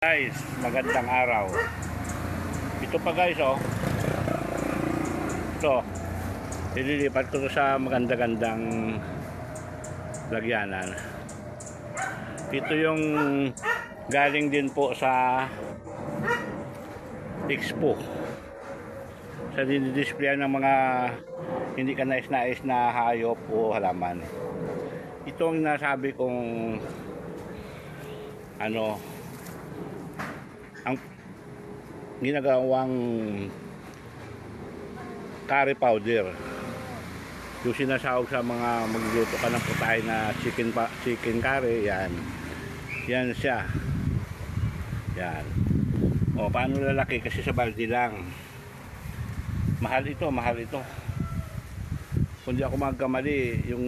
Guys, magandang araw. Ito pa guys, oh. Ito. Ililipat ko to sa maganda-gandang lagyanan. Ito yung galing din po sa Expo. Sa dinidisplay ng mga hindi ka nais-nais na hayop o halaman. Ito ang nasabi kong ano, ang ginagawang curry powder. Yung sinasahog sa mga magluluto ka ng putay na chicken pa, chicken curry yan. Yan siya. Yan. O paano lalaki? Kasi sa balde lang. Mahal ito mahal ito. Kung di ako magkamali yung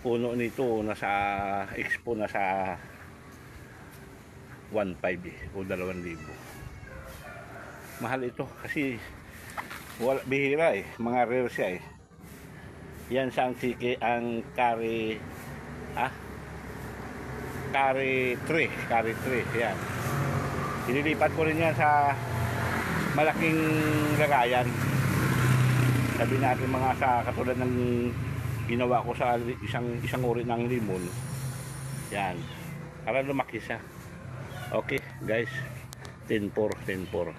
puno nito nasa expo na sa 1.5 eh, o 2,000 mahal ito kasi wala, bihira eh mga rare siya eh. Yan sa ang siki ang curry ah curry 3 curry 3 yan. Inilipat ko rin yan sa malaking lagayan. Sabi natin mga sa katulad ng ginawa ko sa isang isang uri ng limon. Yan para lumaki siya Okay, guys. 10-4, 10-4.